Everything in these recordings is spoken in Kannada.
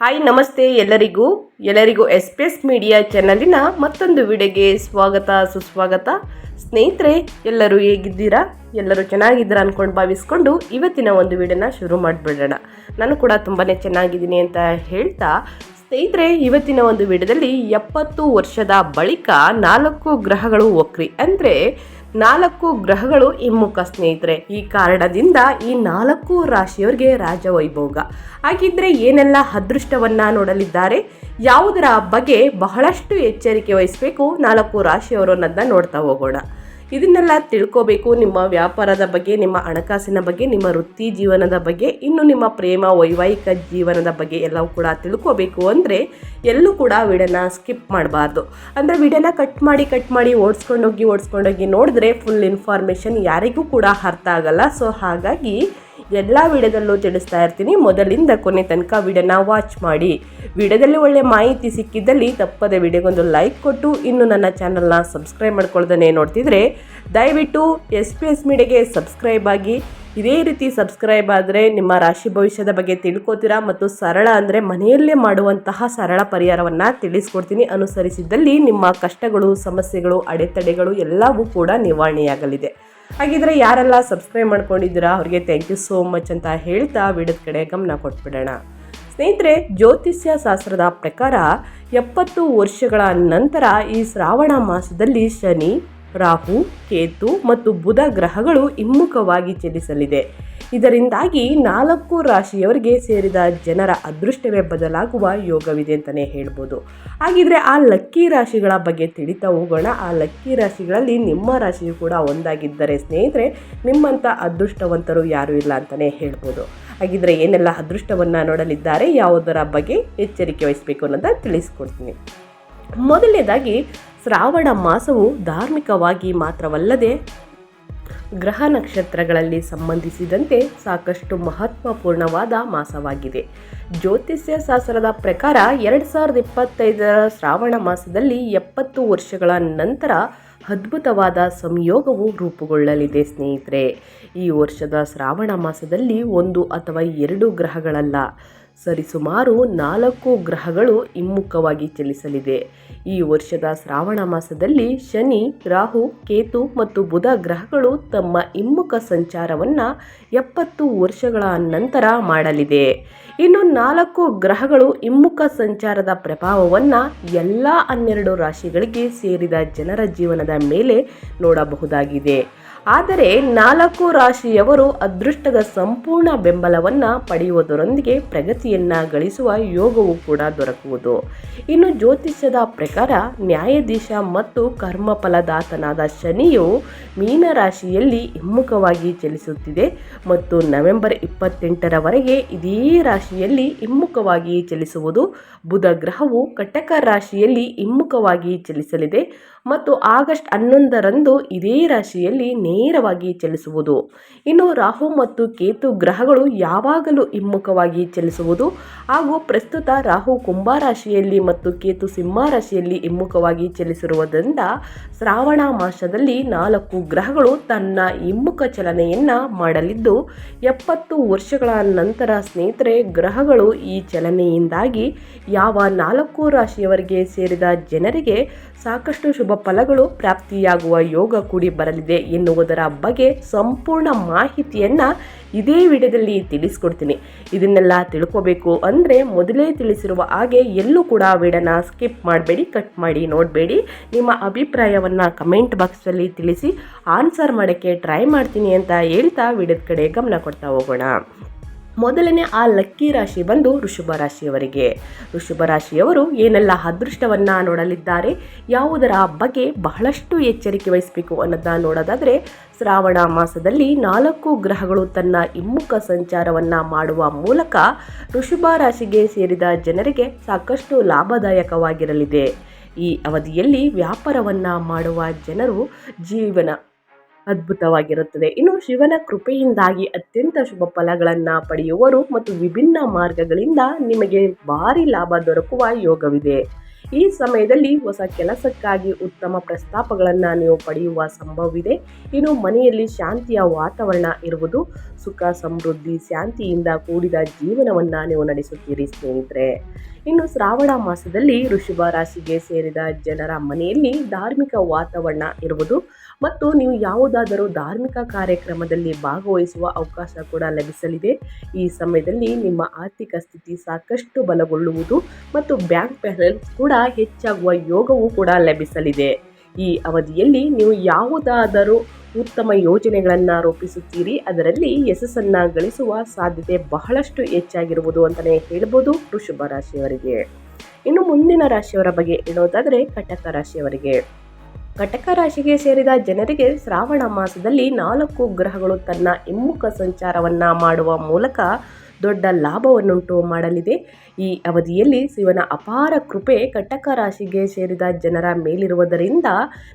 ಹಾಯ್ ನಮಸ್ತೆ ಎಲ್ಲರಿಗೂ. ಎಲ್ಲರಿಗೂ ಎಸ್ ಪಿ ಎಸ್ ಮೀಡಿಯಾ ಚಾನಲಿನ ಮತ್ತೊಂದು ವಿಡಿಯೋಗೆ ಸ್ವಾಗತ, ಸುಸ್ವಾಗತ. ಸ್ನೇಹಿತರೆ, ಎಲ್ಲರೂ ಹೇಗಿದ್ದೀರಾ? ಎಲ್ಲರೂ ಚೆನ್ನಾಗಿದ್ದೀರಾ ಅಂದ್ಕೊಂಡು ಭಾವಿಸ್ಕೊಂಡು ಇವತ್ತಿನ ಒಂದು ವಿಡಿಯೋನ ಶುರು ಮಾಡಿಬಿಡೋಣ. ನಾನು ಕೂಡ ತುಂಬಾ ಚೆನ್ನಾಗಿದ್ದೀನಿ ಅಂತ ಹೇಳ್ತಾ, ಸ್ನೇಹಿತರೆ, ಇವತ್ತಿನ ಒಂದು ವಿಡಿಯೋದಲ್ಲಿ ಎಪ್ಪತ್ತು ವರ್ಷದ ಬಳಿಕ ನಾಲ್ಕು ಗ್ರಹಗಳು ಒಕ್ರಿ. ಅಂದರೆ ನಾಲ್ಕು ಗ್ರಹಗಳು ಹಿಮ್ಮುಖ ಸ್ನೇಹಿತರೆ. ಈ ಕಾರಣದಿಂದ ಈ ನಾಲ್ಕು ರಾಶಿಯವರಿಗೆ ರಾಜವೈಭೋಗ. ಹಾಗಿದ್ರೆ ಏನೆಲ್ಲ ಅದೃಷ್ಟವನ್ನ ನೋಡಲಿದ್ದಾರೆ? ಯಾವುದರ ಬಗ್ಗೆ ಬಹಳಷ್ಟು ಎಚ್ಚರಿಕೆ ವಹಿಸಬೇಕು ನಾಲ್ಕು ರಾಶಿಯವರು ಅನ್ನೋದನ್ನ ನೋಡ್ತಾ ಹೋಗೋಣ. ಇದನ್ನೆಲ್ಲ ತಿಳ್ಕೋಬೇಕು. ನಿಮ್ಮ ವ್ಯಾಪಾರದ ಬಗ್ಗೆ, ನಿಮ್ಮ ಹಣಕಾಸಿನ ಬಗ್ಗೆ, ನಿಮ್ಮ ವೃತ್ತಿ ಜೀವನದ ಬಗ್ಗೆ, ಇನ್ನು ನಿಮ್ಮ ಪ್ರೇಮ, ವೈವಾಹಿಕ ಜೀವನದ ಬಗ್ಗೆ ಎಲ್ಲವೂ ಕೂಡ ತಿಳ್ಕೋಬೇಕು ಅಂದರೆ ಎಲ್ಲೂ ಕೂಡ ವಿಡಿಯೋನ ಸ್ಕಿಪ್ ಮಾಡಬಾರ್ದು. ಅಂದರೆ ವಿಡಿಯೋನ ಕಟ್ ಮಾಡಿ ಕಟ್ ಮಾಡಿ, ಓಡಿಸ್ಕೊಂಡೋಗಿ ಓಡಿಸ್ಕೊಂಡೋಗಿ ನೋಡಿದ್ರೆ ಫುಲ್ ಇನ್ಫಾರ್ಮೇಷನ್ ಯಾರಿಗೂ ಕೂಡ ಅರ್ಥ ಆಗಲ್ಲ. ಸೊ ಹಾಗಾಗಿ ಎಲ್ಲ ವಿಡಿಯೋದಲ್ಲೂ ತಿಳಿಸ್ತಾ ಇರ್ತೀನಿ. ಮೊದಲಿಂದ ಕೊನೆ ತನಕ ವಿಡಿಯೋನ ವಾಚ್ ಮಾಡಿ. ವಿಡಿಯೋದಲ್ಲಿ ಒಳ್ಳೆ ಮಾಹಿತಿ ಸಿಕ್ಕಿದ್ದಲ್ಲಿ ತಪ್ಪದೆ ವಿಡಿಯೋಗೊಂದು ಲೈಕ್ ಕೊಟ್ಟು, ಇನ್ನು ನನ್ನ ಚಾನಲ್ನ ಸಬ್ಸ್ಕ್ರೈಬ್ ಮಾಡ್ಕೊಳ್ದೇ ನೋಡ್ತಿದ್ರೆ, ದಯವಿಟ್ಟು ಎಸ್ ಪಿ ಎಸ್ ಮೀಡಿಯಾಗೆ ಸಬ್ಸ್ಕ್ರೈಬ್ ಆಗಿ. ಇದೇ ರೀತಿ ಸಬ್ಸ್ಕ್ರೈಬ್ ಆದರೆ ನಿಮ್ಮ ರಾಶಿ ಭವಿಷ್ಯದ ಬಗ್ಗೆ ತಿಳ್ಕೊತೀರಾ ಮತ್ತು ಸರಳ ಅಂದರೆ ಮನೆಯಲ್ಲೇ ಮಾಡುವಂತಹ ಸರಳ ಪರಿಹಾರವನ್ನು ತಿಳಿಸ್ಕೊಡ್ತೀನಿ. ಅನುಸರಿಸಿದ್ದಲ್ಲಿ ನಿಮ್ಮ ಕಷ್ಟಗಳು, ಸಮಸ್ಯೆಗಳು, ಅಡೆತಡೆಗಳು ಎಲ್ಲವೂ ಕೂಡ ನಿವಾರಣೆಯಾಗಲಿದೆ. ಹಾಗಿದ್ರೆ ಯಾರೆಲ್ಲ ಸಬ್ಸ್ಕ್ರೈಬ್ ಮಾಡ್ಕೊಂಡಿದ್ದೀರಾ, ಅವ್ರಿಗೆ ಥ್ಯಾಂಕ್ ಯು ಸೋ ಮಚ್ ಅಂತ ಹೇಳ್ತಾ ವಿಡಿಯೋದ ಕಡೆ ಗಮನ ಕೊಟ್ಬಿಡೋಣ. ಸ್ನೇಹಿತರೆ, ಜ್ಯೋತಿಷ್ಯ ಶಾಸ್ತ್ರದ ಪ್ರಕಾರ ಎಪ್ಪತ್ತು ವರ್ಷಗಳ ನಂತರ ಈ ಶ್ರಾವಣ ಮಾಸದಲ್ಲಿ ಶನಿ, ರಾಹು, ಕೇತು ಮತ್ತು ಬುಧ ಗ್ರಹಗಳು ಹಿಮ್ಮುಖವಾಗಿ ಚಲಿಸಲಿದೆ. ಇದರಿಂದಾಗಿ ನಾಲ್ಕು ರಾಶಿಯವರಿಗೆ ಸೇರಿದ ಜನರ ಅದೃಷ್ಟವೇ ಬದಲಾಗುವ ಯೋಗವಿದೆ ಅಂತಲೇ ಹೇಳ್ಬೋದು. ಹಾಗಿದ್ರೆ ಆ ಲಕ್ಕಿ ರಾಶಿಗಳ ಬಗ್ಗೆ ತಿಳಿತಾ ಹೋಗೋಣ. ಆ ಲಕ್ಕಿ ರಾಶಿಗಳಲ್ಲಿ ನಿಮ್ಮ ರಾಶಿಯು ಕೂಡ ಒಂದಾಗಿದ್ದರೆ ಸ್ನೇಹಿತರೆ, ನಿಮ್ಮಂಥ ಅದೃಷ್ಟವಂತರು ಯಾರೂ ಇಲ್ಲ ಅಂತಲೇ ಹೇಳ್ಬೋದು. ಹಾಗಿದ್ರೆ ಏನೆಲ್ಲ ಅದೃಷ್ಟವನ್ನು ನೋಡಲಿದ್ದಾರೆ, ಯಾವುದರ ಬಗ್ಗೆ ಎಚ್ಚರಿಕೆ ವಹಿಸಬೇಕು ಅನ್ನೋದನ್ನ ತಿಳಿಸ್ಕೊಡ್ತೀನಿ. ಮೊದಲನೇದಾಗಿ, ಶ್ರಾವಣ ಮಾಸವು ಧಾರ್ಮಿಕವಾಗಿ ಮಾತ್ರವಲ್ಲದೆ ಗ್ರಹ ನಕ್ಷತ್ರಗಳಲ್ಲಿ ಸಂಬಂಧಿಸಿದಂತೆ ಸಾಕಷ್ಟು ಮಹತ್ವಪೂರ್ಣವಾದ ಮಾಸವಾಗಿದೆ. ಜ್ಯೋತಿಷ್ಯ ಶಾಸ್ತ್ರದ ಪ್ರಕಾರ ಎರಡು ಸಾವಿರದ ಇಪ್ಪತ್ತೈದರ ಶ್ರಾವಣ ಮಾಸದಲ್ಲಿ ಎಪ್ಪತ್ತು ವರ್ಷಗಳ ನಂತರ ಅದ್ಭುತವಾದ ಸಂಯೋಗವು ರೂಪುಗೊಳ್ಳಲಿದೆ ಸ್ನೇಹಿತರೆ. ಈ ವರ್ಷದ ಶ್ರಾವಣ ಮಾಸದಲ್ಲಿ ಒಂದು ಅಥವಾ ಎರಡು ಗ್ರಹಗಳಲ್ಲ. ಸರಿಸುಮಾರು ನಾಲ್ಕು ಗ್ರಹಗಳು ಹಿಮ್ಮುಖವಾಗಿ ಚಲಿಸಲಿದೆ. ಈ ವರ್ಷದ ಶ್ರಾವಣ ಮಾಸದಲ್ಲಿ ಶನಿ, ರಾಹು, ಕೇತು ಮತ್ತು ಬುಧ ಗ್ರಹಗಳು ತಮ್ಮ ಹಿಮ್ಮುಖ ಸಂಚಾರವನ್ನು ಎಪ್ಪತ್ತು ವರ್ಷಗಳ ನಂತರ ಮಾಡಲಿದೆ. ಇನ್ನು ನಾಲ್ಕು ಗ್ರಹಗಳು ಹಿಮ್ಮುಖ ಸಂಚಾರದ ಪ್ರಭಾವವನ್ನು ಎಲ್ಲ ಹನ್ನೆರಡು ರಾಶಿಗಳಿಗೆ ಸೇರಿದ ಜನರ ಜೀವನದ ಮೇಲೆ ನೋಡಬಹುದಾಗಿದೆ. ಆದರೆ ನಾಲ್ಕು ರಾಶಿಯವರು ಅದೃಷ್ಟದ ಸಂಪೂರ್ಣ ಬೆಂಬಲವನ್ನು ಪಡೆಯುವುದರೊಂದಿಗೆ ಪ್ರಗತಿಯನ್ನ ಗಳಿಸುವ ಯೋಗವು ಕೂಡ ದೊರಕುವುದು. ಇನ್ನು ಜ್ಯೋತಿಷ್ಯದ ಪ್ರಕಾರ ನ್ಯಾಯಾಧೀಶ ಮತ್ತು ಕರ್ಮಫಲದಾತನಾದ ಶನಿಯು ಮೀನರಾಶಿಯಲ್ಲಿ ಹಿಮ್ಮುಖವಾಗಿ ಚಲಿಸುತ್ತಿದೆ ಮತ್ತು ನವೆಂಬರ್ ಇಪ್ಪತ್ತೆಂಟರವರೆಗೆ ಇದೇ ರಾಶಿಯಲ್ಲಿ ಹಿಮ್ಮುಖವಾಗಿ ಚಲಿಸುವುದು. ಬುಧ ಗ್ರಹವು ಕಟಕ ರಾಶಿಯಲ್ಲಿ ಹಿಮ್ಮುಖವಾಗಿ ಚಲಿಸಲಿದೆ. ಮತ್ತು ಆಗಸ್ಟ್ ಹನ್ನೊಂದರಂದು ಇದೇ ರಾಶಿಯಲ್ಲಿ ನೇರವಾಗಿ ಚಲಿಸುವುದು. ಇನ್ನು ರಾಹು ಮತ್ತು ಕೇತು ಗ್ರಹಗಳು ಯಾವಾಗಲೂ ಹಿಮ್ಮುಖವಾಗಿ ಚಲಿಸುವುದು ಹಾಗೂ ಪ್ರಸ್ತುತ ರಾಹು ಕುಂಭ ರಾಶಿಯಲ್ಲಿ ಮತ್ತು ಕೇತು ಸಿಂಹ ರಾಶಿಯಲ್ಲಿ ಹಿಮ್ಮುಖವಾಗಿ ಚಲಿಸಿರುವುದರಿಂದ ಶ್ರಾವಣ ಮಾಸದಲ್ಲಿ ನಾಲ್ಕು ಗ್ರಹಗಳು ತನ್ನ ಹಿಮ್ಮುಖ ಚಲನೆಯನ್ನು ಮಾಡಲಿದ್ದು, ಎಪ್ಪತ್ತು ವರ್ಷಗಳ ನಂತರ ಸ್ನೇಹಿತರೆ, ಗ್ರಹಗಳು ಈ ಚಲನೆಯಿಂದಾಗಿ ಯಾವ ನಾಲ್ಕು ರಾಶಿಯವರಿಗೆ ಸೇರಿದ ಜನರಿಗೆ ಸಾಕಷ್ಟು ಶುಭ ಫಲಗಳು ಪ್ರಾಪ್ತಿಯಾಗುವ ಯೋಗ ಕೂಡಿ ಬರಲಿದೆ ಎನ್ನುವುದರ ಬಗ್ಗೆ ಸಂಪೂರ್ಣ ಮಾಹಿತಿಯನ್ನ ಇದೇ ವಿಡಿಯೋದಲ್ಲಿ ತಿಳಿಸ್ಕೊಡ್ತೀನಿ. ಇದನ್ನೆಲ್ಲ ತಿಳ್ಕೋಬೇಕು ಅಂದರೆ ಮೊದಲೇ ತಿಳಿಸಿರುವ ಹಾಗೆ ಎಲ್ಲೂ ಕೂಡ ವಿಡನ ಸ್ಕಿಪ್ ಮಾಡಬೇಡಿ, ಕಟ್ ಮಾಡಿ ನೋಡಬೇಡಿ. ನಿಮ್ಮ ಅಭಿಪ್ರಾಯವನ್ನು ಕಮೆಂಟ್ ಬಾಕ್ಸಲ್ಲಿ ತಿಳಿಸಿ, ಆನ್ಸರ್ ಮಾಡೋಕ್ಕೆ ಟ್ರೈ ಮಾಡ್ತೀನಿ ಅಂತ ಹೇಳ್ತಾ ವಿಡಿಯೋದ ಕಡೆ ಗಮನ ಕೊಡ್ತಾ ಹೋಗೋಣ. ಮೊದಲನೇ ಆ ಲಕ್ಕಿ ರಾಶಿ ಬಂದು ಋಷಭ ರಾಶಿಯವರಿಗೆ. ಋಷಭ ರಾಶಿಯವರು ಏನೆಲ್ಲ ಅದೃಷ್ಟವನ್ನು ನೋಡಲಿದ್ದಾರೆ, ಯಾವುದರ ಬಗ್ಗೆ ಬಹಳಷ್ಟು ಎಚ್ಚರಿಕೆ ವಹಿಸಬೇಕು ಅನ್ನೋದನ್ನ ನೋಡೋದಾದರೆ, ಶ್ರಾವಣ ಮಾಸದಲ್ಲಿ ನಾಲ್ಕು ಗ್ರಹಗಳು ತನ್ನ ಹಿಮ್ಮುಖ ಸಂಚಾರವನ್ನು ಮಾಡುವ ಮೂಲಕ ಋಷಭ ರಾಶಿಗೆ ಸೇರಿದ ಜನರಿಗೆ ಸಾಕಷ್ಟು ಲಾಭದಾಯಕವಾಗಿರಲಿದೆ. ಈ ಅವಧಿಯಲ್ಲಿ ವ್ಯಾಪಾರವನ್ನು ಮಾಡುವ ಜನರು ಜೀವನ ಅದ್ಭುತವಾಗಿರುತ್ತದೆ. ಇನ್ನು ಶಿವನ ಕೃಪೆಯಿಂದಾಗಿ ಅತ್ಯಂತ ಶುಭ ಫಲಗಳನ್ನು ಪಡೆಯುವರು ಮತ್ತು ವಿಭಿನ್ನ ಮಾರ್ಗಗಳಿಂದ ನಿಮಗೆ ಭಾರಿ ಲಾಭ ದೊರಕುವ ಯೋಗವಿದೆ. ಈ ಸಮಯದಲ್ಲಿ ಹೊಸ ಕೆಲಸಕ್ಕಾಗಿ ಉತ್ತಮ ಪ್ರಸ್ತಾಪಗಳನ್ನು ನೀವು ಪಡೆಯುವ ಸಂಭವವಿದೆ. ಇನ್ನು ಮನೆಯಲ್ಲಿ ಶಾಂತಿಯ ವಾತಾವರಣ ಇರುವುದು, ಸುಖ, ಸಮೃದ್ಧಿ, ಶಾಂತಿಯಿಂದ ಕೂಡಿದ ಜೀವನವನ್ನು ನೀವು ನಡೆಸುತ್ತೀರಿ ಸ್ನೇಹಿತರೆ. ಇನ್ನು ಶ್ರಾವಣ ಮಾಸದಲ್ಲಿ ವೃಷಭ ರಾಶಿಗೆ ಸೇರಿದ ಜನರ ಮನೆಯಲ್ಲಿ ಧಾರ್ಮಿಕ ವಾತಾವರಣ ಇರುವುದು ಮತ್ತು ನೀವು ಯಾವುದಾದರೂ ಧಾರ್ಮಿಕ ಕಾರ್ಯಕ್ರಮದಲ್ಲಿ ಭಾಗವಹಿಸುವ ಅವಕಾಶ ಕೂಡ ಲಭಿಸಲಿದೆ. ಈ ಸಮಯದಲ್ಲಿ ನಿಮ್ಮ ಆರ್ಥಿಕ ಸ್ಥಿತಿ ಸಾಕಷ್ಟು ಬಲಗೊಳ್ಳುವುದು ಮತ್ತು ಬ್ಯಾಂಕ್ ಬ್ಯಾಲೆನ್ಸ್ ಕೂಡ ಹೆಚ್ಚಾಗುವ ಯೋಗವೂ ಕೂಡ ಲಭಿಸಲಿದೆ. ಈ ಅವಧಿಯಲ್ಲಿ ನೀವು ಯಾವುದಾದರೂ ಉತ್ತಮ ಯೋಜನೆಗಳನ್ನು ರೂಪಿಸುತ್ತೀರಿ, ಅದರಲ್ಲಿ ಯಶಸ್ಸನ್ನು ಗಳಿಸುವ ಸಾಧ್ಯತೆ ಬಹಳಷ್ಟು ಹೆಚ್ಚಾಗಿರುವುದು ಅಂತಲೇ ಹೇಳ್ಬೋದು ವೃಷಭ ರಾಶಿಯವರಿಗೆ. ಇನ್ನು ಮುಂದಿನ ರಾಶಿಯವರ ಬಗ್ಗೆ ಹೇಳೋದಾದರೆ ಕಟಕ ರಾಶಿಯವರಿಗೆ. ಕಟಕ ರಾಶಿಗೆ ಸೇರಿದ ಜನರಿಗೆ ಶ್ರಾವಣ ಮಾಸದಲ್ಲಿ ನಾಲ್ಕು ಗ್ರಹಗಳು ತನ್ನ ಹಿಮ್ಮುಖ ಸಂಚಾರವನ್ನು ಮಾಡುವ ಮೂಲಕ ದೊಡ್ಡ ಲಾಭವನ್ನುಂಟು ಮಾಡಲಿದೆ. ಈ ಅವಧಿಯಲ್ಲಿ ಶಿವನ ಅಪಾರ ಕೃಪೆ ಕಟಕ ರಾಶಿಗೆ ಸೇರಿದ ಜನರ ಮೇಲಿರುವುದರಿಂದ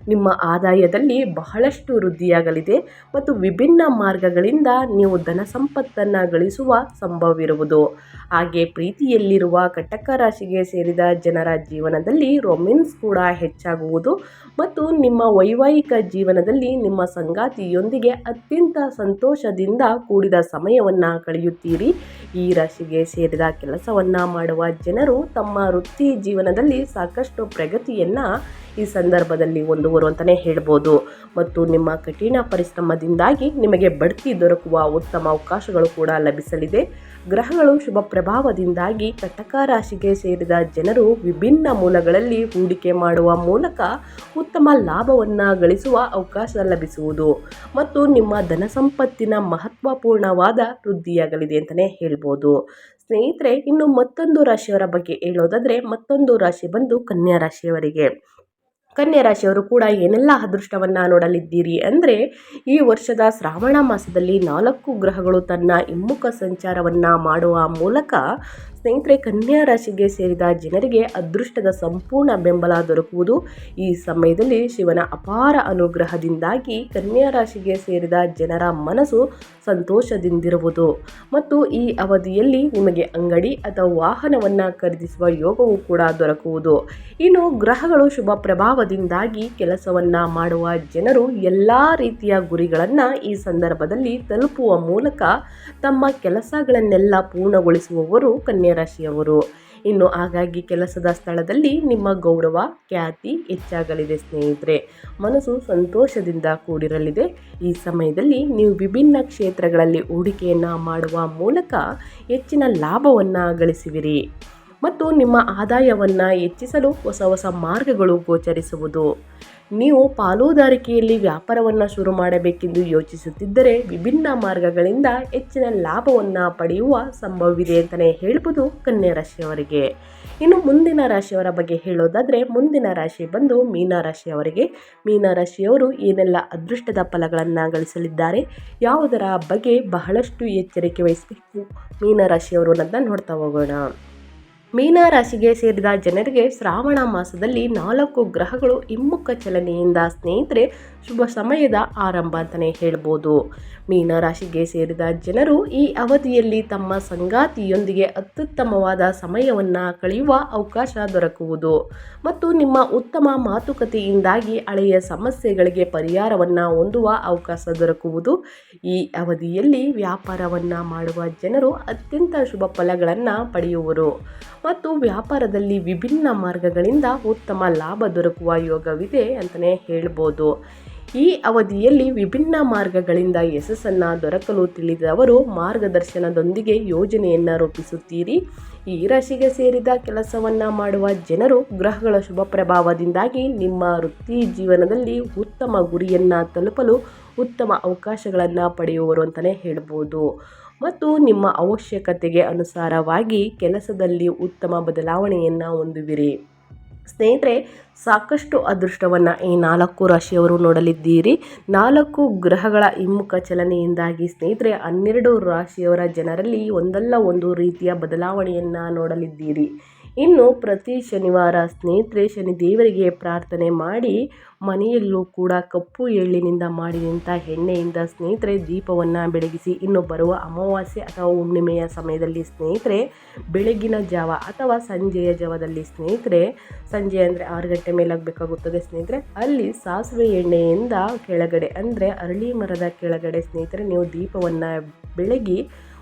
ನಿಮ್ಮ ಆದಾಯದಲ್ಲಿ ಬಹಳಷ್ಟು ವೃದ್ಧಿಯಾಗಲಿದೆ ಮತ್ತು ವಿಭಿನ್ನ ಮಾರ್ಗಗಳಿಂದ ನೀವು ಧನ ಸಂಪತ್ತನ್ನು ಗಳಿಸುವ ಸಂಭವವಿರುವುದು. ಹಾಗೆ ಪ್ರೀತಿಯಲ್ಲಿರುವ ಕಟಕ ರಾಶಿಗೆ ಸೇರಿದ ಜನರ ಜೀವನದಲ್ಲಿ ರೊಮ್ಯಾನ್ಸ್ ಕೂಡ ಹೆಚ್ಚಾಗುವುದು ಮತ್ತು ನಿಮ್ಮ ವೈವಾಹಿಕ ಜೀವನದಲ್ಲಿ ನಿಮ್ಮ ಸಂಗಾತಿಯೊಂದಿಗೆ ಅತ್ಯಂತ ಸಂತೋಷದಿಂದ ಕೂಡಿದ ಸಮಯವನ್ನು ಕಳೆಯುತ್ತೀರಿ. ಈ ರಾಶಿಗೆ ಸೇರಿದ ಕೆಲಸವನ್ನು ಮಾಡುವ ಜನರು ತಮ್ಮ ವೃತ್ತಿ ಜೀವನದಲ್ಲಿ ಸಾಕಷ್ಟು ಪ್ರಗತಿಯನ್ನು ಈ ಸಂದರ್ಭದಲ್ಲಿ ಹೊಂದುವರು ಅಂತಲೇ ಹೇಳ್ಬೋದು. ಮತ್ತು ನಿಮ್ಮ ಕಠಿಣ ಪರಿಶ್ರಮದಿಂದಾಗಿ ನಿಮಗೆ ಬಡ್ತಿ ದೊರಕುವ ಉತ್ತಮ ಅವಕಾಶಗಳು ಕೂಡ ಲಭಿಸಲಿದೆ. ಗ್ರಹಗಳು ಶುಭ ಪ್ರಭಾವದಿಂದಾಗಿ ಕಟಕ ರಾಶಿಗೆ ಸೇರಿದ ಜನರು ವಿಭಿನ್ನ ಮೂಲಗಳಲ್ಲಿ ಹೂಡಿಕೆ ಮಾಡುವ ಮೂಲಕ ಉತ್ತಮ ಲಾಭವನ್ನು ಗಳಿಸುವ ಅವಕಾಶ ಲಭಿಸುವುದು. ಮತ್ತು ನಿಮ್ಮ ಧನ ಸಂಪತ್ತಿನ ಮಹತ್ವಪೂರ್ಣವಾದ ವೃದ್ಧಿಯಾಗಲಿದೆ ಅಂತಲೇ ಹೇಳ್ಬೋದು. ಸ್ನೇಹಿತರೆ, ಇನ್ನು ಮತ್ತೊಂದು ರಾಶಿಯವರ ಬಗ್ಗೆ ಹೇಳೋದಾದರೆ ಮತ್ತೊಂದು ರಾಶಿ ಬಂದು ಕನ್ಯಾ ರಾಶಿಯವರಿಗೆ. ಕನ್ಯಾ ರಾಶಿಯವರು ಕೂಡ ಏನೆಲ್ಲ ಅದೃಷ್ಟವನ್ನು ನೋಡಲಿದ್ದೀರಿ ಅಂದರೆ ಈ ವರ್ಷದ ಶ್ರಾವಣ ಮಾಸದಲ್ಲಿ ನಾಲ್ಕು ಗ್ರಹಗಳು ತನ್ನ ಹಿಮ್ಮುಖ ಸಂಚಾರವನ್ನು ಮಾಡುವ ಮೂಲಕ ಸ್ನೇಹಿತರೆ, ಕನ್ಯಾ ರಾಶಿಗೆ ಸೇರಿದ ಜನರಿಗೆ ಅದೃಷ್ಟದ ಸಂಪೂರ್ಣ ಬೆಂಬಲ ದೊರಕುವುದು ಈ ಸಮಯದಲ್ಲಿ ಶಿವನ ಅಪಾರ ಅನುಗ್ರಹದಿಂದಾಗಿ ಕನ್ಯಾ ರಾಶಿಗೆ ಸೇರಿದ ಜನರ ಮನಸ್ಸು ಸಂತೋಷದಿಂದಿರುವುದು. ಮತ್ತು ಈ ಅವಧಿಯಲ್ಲಿ ನಿಮಗೆ ಅಂಗಡಿ ಅಥವಾ ವಾಹನವನ್ನು ಖರೀದಿಸುವ ಯೋಗವೂ ಕೂಡ ದೊರಕುವುದು. ಇನ್ನು ಗ್ರಹಗಳು ಶುಭ ಪ್ರಭಾವದಿಂದಾಗಿ ಕೆಲಸವನ್ನು ಮಾಡುವ ಜನರು ಎಲ್ಲ ರೀತಿಯ ಗುರಿಗಳನ್ನು ಈ ಸಂದರ್ಭದಲ್ಲಿ ತಲುಪುವ ಮೂಲಕ ತಮ್ಮ ಕೆಲಸಗಳನ್ನೆಲ್ಲ ಪೂರ್ಣಗೊಳಿಸುವವರು ಕನ್ಯಾ ರಾಶಿಯವರು ಇನ್ನು ಹಾಗಾಗಿ ಕೆಲಸದ ಸ್ಥಳದಲ್ಲಿ ನಿಮ್ಮ ಗೌರವ, ಖ್ಯಾತಿ ಹೆಚ್ಚಾಗಲಿದೆ ಸ್ನೇಹಿತರೆ. ಮನಸ್ಸು ಸಂತೋಷದಿಂದ ಕೂಡಿರಲಿದೆ. ಈ ಸಮಯದಲ್ಲಿ ನೀವು ವಿಭಿನ್ನ ಕ್ಷೇತ್ರಗಳಲ್ಲಿ ಹೂಡಿಕೆಯನ್ನು ಮಾಡುವ ಮೂಲಕ ಹೆಚ್ಚಿನ ಲಾಭವನ್ನು ಗಳಿಸುವಿರಿ. ಮತ್ತು ನಿಮ್ಮ ಆದಾಯವನ್ನು ಹೆಚ್ಚಿಸಲು ಹೊಸ ಹೊಸ ಮಾರ್ಗಗಳು ಗೋಚರಿಸುವುದು. ನೀವು ಪಾಲುದಾರಿಕೆಯಲ್ಲಿ ವ್ಯಾಪಾರವನ್ನು ಶುರು ಮಾಡಬೇಕೆಂದು ಯೋಚಿಸುತ್ತಿದ್ದರೆ ವಿಭಿನ್ನ ಮಾರ್ಗಗಳಿಂದ ಹೆಚ್ಚಿನ ಲಾಭವನ್ನು ಪಡೆಯುವ ಸಂಭವವಿದೆ ಅಂತಲೇ ಹೇಳ್ಬೋದು ಕನ್ಯಾ ರಾಶಿಯವರಿಗೆ. ಇನ್ನು ಮುಂದಿನ ರಾಶಿಯವರ ಬಗ್ಗೆ ಹೇಳೋದಾದರೆ ಮುಂದಿನ ರಾಶಿ ಬಂದು ಮೀನ ರಾಶಿಯವರಿಗೆ. ಮೀನ ರಾಶಿಯವರು ಏನೆಲ್ಲ ಅದೃಷ್ಟದ ಫಲಗಳನ್ನು ಗಳಿಸಲಿದ್ದಾರೆ, ಯಾವುದರ ಬಗ್ಗೆ ಬಹಳಷ್ಟು ಎಚ್ಚರಿಕೆ ವಹಿಸಬೇಕು ಮೀನ ರಾಶಿಯವರು ಅನ್ನೋದನ್ನ ನೋಡ್ತಾ ಹೋಗೋಣ. ಮೀನ ರಾಶಿಗೆ ಸೇರಿದ ಜನರಿಗೆ ಶ್ರಾವಣ ಮಾಸದಲ್ಲಿ ನಾಲ್ಕು ಗ್ರಹಗಳು ಹಿಮ್ಮುಖ ಚಲನೆಯಿಂದ ಸ್ನೇಹಿತರೆ ಶುಭ ಸಮಯದ ಆರಂಭ ಅಂತಲೇ ಹೇಳ್ಬೋದು. ಮೀನರಾಶಿಗೆ ಸೇರಿದ ಜನರು ಈ ಅವಧಿಯಲ್ಲಿ ತಮ್ಮ ಸಂಗಾತಿಯೊಂದಿಗೆ ಅತ್ಯುತ್ತಮವಾದ ಸಮಯವನ್ನು ಕಳೆಯುವ ಅವಕಾಶ ದೊರಕುವುದು ಮತ್ತು ನಿಮ್ಮ ಉತ್ತಮ ಮಾತುಕತೆಯಿಂದಾಗಿ ಹಳೆಯ ಸಮಸ್ಯೆಗಳಿಗೆ ಪರಿಹಾರವನ್ನು ಹೊಂದುವ ಅವಕಾಶ ದೊರಕುವುದು. ಈ ಅವಧಿಯಲ್ಲಿ ವ್ಯಾಪಾರವನ್ನು ಮಾಡುವ ಜನರು ಅತ್ಯಂತ ಶುಭ ಫಲಗಳನ್ನು ಪಡೆಯುವರು. ಮತ್ತು ವ್ಯಾಪಾರದಲ್ಲಿ ವಿಭಿನ್ನ ಮಾರ್ಗಗಳಿಂದ ಉತ್ತಮ ಲಾಭ ದೊರಕುವ ಯೋಗವಿದೆ ಅಂತಲೇ ಹೇಳ್ಬೋದು. ಈ ಅವಧಿಯಲ್ಲಿ ವಿಭಿನ್ನ ಮಾರ್ಗಗಳಿಂದ ಯಶಸ್ಸನ್ನು ದೊರಕಲು ತಿಳಿದವರು ಮಾರ್ಗದರ್ಶನದೊಂದಿಗೆ ಯೋಜನೆಯನ್ನು ರೂಪಿಸುತ್ತೀರಿ. ಈ ರಾಶಿಗೆ ಸೇರಿದ ಕೆಲಸವನ್ನು ಮಾಡುವ ಜನರು ಗ್ರಹಗಳ ಶುಭ ಪ್ರಭಾವದಿಂದಾಗಿ ನಿಮ್ಮ ವೃತ್ತಿ ಜೀವನದಲ್ಲಿ ಉತ್ತಮ ಗುರಿಯನ್ನು ತಲುಪಲು ಉತ್ತಮ ಅವಕಾಶಗಳನ್ನು ಪಡೆಯುವರು ಅಂತಲೇ ಹೇಳ್ಬೋದು. ಮತ್ತು ನಿಮ್ಮ ಅವಶ್ಯಕತೆಗೆ ಅನುಸಾರವಾಗಿ ಕೆಲಸದಲ್ಲಿ ಉತ್ತಮ ಬದಲಾವಣೆಯನ್ನು ಹೊಂದುವಿರಿ. ಸ್ನೇಹಿತರೆ, ಸಾಕಷ್ಟು ಅದೃಷ್ಟವನ್ನು ಈ ನಾಲ್ಕು ರಾಶಿಯವರು ನೋಡಲಿದ್ದೀರಿ. ನಾಲ್ಕು ಗ್ರಹಗಳ ಹಿಮ್ಮುಖ ಚಲನೆಯಿಂದಾಗಿ ಸ್ನೇಹಿತರೆ, ಹನ್ನೆರಡು ರಾಶಿಯವರ ಜನರಲ್ಲಿ ಒಂದಲ್ಲ ಒಂದು ರೀತಿಯ ಬದಲಾವಣೆಯನ್ನು ನೋಡಲಿದ್ದೀರಿ. ಇನ್ನು ಪ್ರತಿ ಶನಿವಾರ ಸ್ನೇಹಿತರೆ ಶನಿ ದೇವರಿಗೆ ಪ್ರಾರ್ಥನೆ ಮಾಡಿ ಮನೆಯಲ್ಲೂ ಕೂಡ ಕಪ್ಪು ಎಳ್ಳಿನಿಂದ ಮಾಡಿದಂಥ ಎಣ್ಣೆಯಿಂದ ಸ್ನೇಹಿತರೆ ದೀಪವನ್ನು ಬೆಳಗಿಸಿ. ಇನ್ನು ಬರುವ ಅಮಾವಾಸ್ಯೆ ಅಥವಾ ಹುಣ್ಣಿಮೆಯ ಸಮಯದಲ್ಲಿ ಸ್ನೇಹಿತರೆ ಬೆಳಗಿನ ಜಾವ ಅಥವಾ ಸಂಜೆಯ ಜಾವದಲ್ಲಿ ಸ್ನೇಹಿತರೆ, ಸಂಜೆ ಅಂದರೆ ಆರು ಗಂಟೆ ಮೇಲಾಗಬೇಕಾಗುತ್ತದೆ ಸ್ನೇಹಿತರೆ. ಅಲ್ಲಿ ಸಾಸಿವೆ ಎಣ್ಣೆಯಿಂದ ಕೆಳಗಡೆ ಅಂದರೆ ಅರಳಿ ಮರದ ಕೆಳಗಡೆ ಸ್ನೇಹಿತರೆ ನೀವು ದೀಪವನ್ನು ಬೆಳಗಿ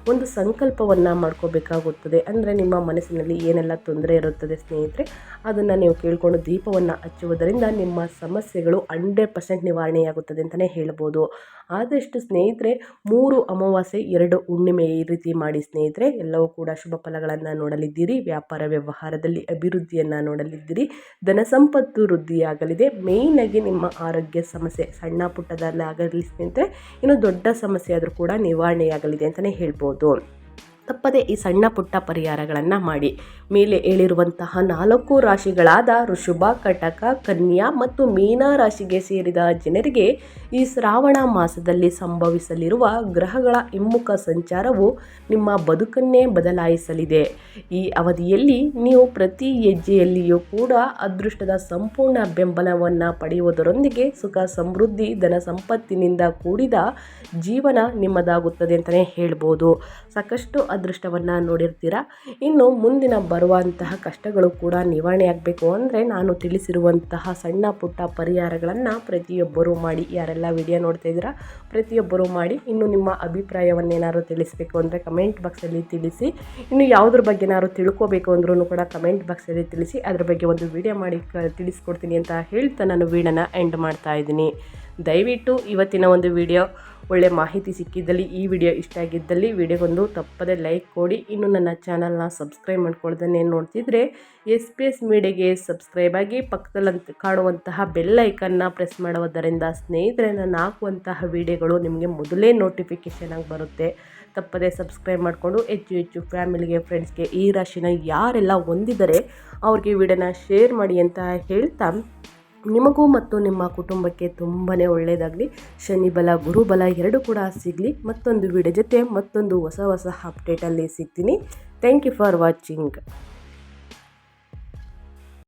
ಒಂದು ಸಂಕಲ್ಪವನ್ನು ಮಾಡ್ಕೋಬೇಕಾಗುತ್ತದೆ. ಅಂದರೆ ನಿಮ್ಮ ಮನಸ್ಸಿನಲ್ಲಿ ಏನೆಲ್ಲ ತೊಂದರೆ ಇರುತ್ತದೆ ಸ್ನೇಹಿತರೆ ಅದನ್ನು ನೀವು ಕೇಳಿಕೊಂಡು ದೀಪವನ್ನು ಹಚ್ಚುವುದರಿಂದ ನಿಮ್ಮ ಸಮಸ್ಯೆಗಳು ಹಂಡ್ರೆಡ್ ಪರ್ಸೆಂಟ್ ನಿವಾರಣೆಯಾಗುತ್ತದೆ ಅಂತಲೇ ಹೇಳ್ಬೋದು. ಆದಷ್ಟು ಸ್ನೇಹಿತರೆ, ಮೂರು ಅಮಾವಾಸ್ಯೆ, ಎರಡು ಹುಣ್ಣಿಮೆ ಈ ರೀತಿ ಮಾಡಿ ಸ್ನೇಹಿತರೆ, ಎಲ್ಲವೂ ಕೂಡ ಶುಭ ಫಲಗಳನ್ನು ನೋಡಲಿದ್ದೀರಿ. ವ್ಯಾಪಾರ ವ್ಯವಹಾರದಲ್ಲಿ ಅಭಿವೃದ್ಧಿಯನ್ನು ನೋಡಲಿದ್ದೀರಿ. ಧನ ಸಂಪತ್ತು ವೃದ್ಧಿಯಾಗಲಿದೆ. ಮೇಯ್ನಾಗಿ ನಿಮ್ಮ ಆರೋಗ್ಯ ಸಮಸ್ಯೆ, ಸಣ್ಣ ಪುಟ್ಟದಲ್ಲಾಗಲಿ ಸ್ನೇಹಿತರೆ, ಇನ್ನು ದೊಡ್ಡ ಸಮಸ್ಯೆ ಆದರೂ ಕೂಡ ನಿವಾರಣೆಯಾಗಲಿದೆ ಅಂತಲೇ ಹೇಳ್ಬೋದು. ತಪ್ಪದೆ ಈ ಸಣ್ಣ ಪುಟ್ಟ ಪರಿಹಾರಗಳನ್ನು ಮಾಡಿ. ಮೇಲೆ ಹೇಳಿರುವಂತಹ ನಾಲ್ಕು ರಾಶಿಗಳಾದ ಋಷಭ, ಕಟಕ, ಕನ್ಯಾ ಮತ್ತು ಮೀನಾ ರಾಶಿಗೆ ಸೇರಿದ ಜನರಿಗೆ ಈ ಶ್ರಾವಣ ಮಾಸದಲ್ಲಿ ಸಂಭವಿಸಲಿರುವ ಗ್ರಹಗಳ ಹಿಮ್ಮುಖ ಸಂಚಾರವು ನಿಮ್ಮ ಬದುಕನ್ನೇ ಬದಲಾಯಿಸಲಿದೆ. ಈ ಅವಧಿಯಲ್ಲಿ ನೀವು ಪ್ರತಿ ಹೆಜ್ಜೆಯಲ್ಲಿಯೂ ಕೂಡ ಅದೃಷ್ಟದ ಸಂಪೂರ್ಣ ಬೆಂಬಲವನ್ನು ಪಡೆಯುವುದರೊಂದಿಗೆ ಸುಖ, ಸಮೃದ್ಧಿ, ಧನ ಸಂಪತ್ತಿನಿಂದ ಕೂಡಿದ ಜೀವನ ನಿಮ್ಮದಾಗುತ್ತದೆ ಅಂತಲೇ ಹೇಳ್ಬೋದು. ಸಾಕಷ್ಟು ಅದೃಷ್ಟವನ್ನು ನೋಡಿರ್ತೀರ? ಇನ್ನು ಮುಂದಿನ ಬರುವಂತಹ ಕಷ್ಟಗಳು ಕೂಡ ನಿವಾರಣೆ ಆಗಬೇಕು ಅಂದರೆ ನಾನು ತಿಳಿಸಿರುವಂತಹ ಸಣ್ಣ ಪುಟ್ಟ ಪರಿಹಾರಗಳನ್ನು ಪ್ರತಿಯೊಬ್ಬರೂ ಮಾಡಿ, ಯಾರೆಲ್ಲ ವಿಡಿಯೋ ನೋಡ್ತಾ ಇದ್ದೀರಾ, ಪ್ರತಿಯೊಬ್ಬರೂ ಮಾಡಿ, ಇನ್ನು ನಿಮ್ಮ ಅಭಿಪ್ರಾಯವನ್ನೇನಾದ್ರು ತಿಳಿಸಬೇಕು ಅಂದರೆ ಕಮೆಂಟ್ ಬಾಕ್ಸಲ್ಲಿ ತಿಳಿಸಿ, ಇನ್ನು ಯಾವುದ್ರ ಬಗ್ಗೆ ಏನಾದ್ರು ತಿಳ್ಕೋಬೇಕು ಅಂದ್ರೂ ಕೂಡ ಕಮೆಂಟ್ ಬಾಕ್ಸಲ್ಲಿ ತಿಳಿಸಿ, ಅದ್ರ ಬಗ್ಗೆ ಒಂದು ವಿಡಿಯೋ ಮಾಡಿ ಕ, ತಿಳಿಸ್ಕೊಡ್ತೀನಿ ಅಂತ ಹೇಳ್ತಾ ನಾನು ವೀಡನ್ನು ಎಂಡ್ ಮಾಡ್ತಾ ಇದ್ದೀನಿ. ದಯವಿಟ್ಟು ಇವತ್ತಿನ ಒಂದು ವಿಡಿಯೋ ಒಳ್ಳೆ ಮಾಹಿತಿ ಸಿಕ್ಕಿದ್ದಲ್ಲಿ ಈ ವಿಡಿಯೋ ಇಷ್ಟ ಆಗಿದ್ದಲ್ಲಿ ವಿಡಿಯೋಗೊಂದು ತಪ್ಪದೆ ಲೈಕ್ ಕೊಡಿ. ಇನ್ನು ನನ್ನ ಚಾನಲ್ನ ಸಬ್ಸ್ಕ್ರೈಬ್ ಮಾಡ್ಕೊಳ್ದೇ ನೋಡ್ತಿದ್ರೆ ಎಸ್ ಪಿ ಎಸ್ ಮೀಡಿಯಾಗೆ ಸಬ್ಸ್ಕ್ರೈಬ್ ಆಗಿ ಪಕ್ಕದಲ್ಲಿ ಕಾಣುವಂತಹ ಬೆಲ್ ಐಕನ್ನ ಪ್ರೆಸ್ ಮಾಡುವುದರಿಂದ ಸ್ನೇಹಿತರೆ ನಾನು ಹಾಕುವಂತಹ ವಿಡಿಯೋಗಳು ನಿಮಗೆ ಮೊದಲೇ ನೋಟಿಫಿಕೇಷನ್ ಆಗಿ ಬರುತ್ತೆ. ತಪ್ಪದೆ ಸಬ್ಸ್ಕ್ರೈಬ್ ಮಾಡಿಕೊಂಡು ಹೆಚ್ಚು ಹೆಚ್ಚು ಫ್ಯಾಮಿಲಿಗೆ, ಫ್ರೆಂಡ್ಸ್ಗೆ ಈ ರಾಶಿನ ಯಾರೆಲ್ಲ ಹೊಂದಿದ್ದಾರೆ ಅವ್ರಿಗೆ ವಿಡಿಯೋನ ಶೇರ್ ಮಾಡಿ ಅಂತ ಹೇಳ್ತಾ ನಿಮಗೂ ಮತ್ತು ನಿಮ್ಮ ಕುಟುಂಬಕ್ಕೆ ತುಂಬಾ ಒಳ್ಳೆಯದಾಗಲಿ ಶನಿ ಬಲ ಗುರುಬಲ ಎರಡೂ ಕೂಡ ಸಿಗಲಿ. ಮತ್ತೊಂದು ವಿಡಿಯೋ ಜೊತೆ ಮತ್ತೊಂದು ಹೊಸ ಹೊಸ ಅಪ್ಡೇಟಲ್ಲಿ ಸಿಗ್ತೀನಿ. Thank you for watching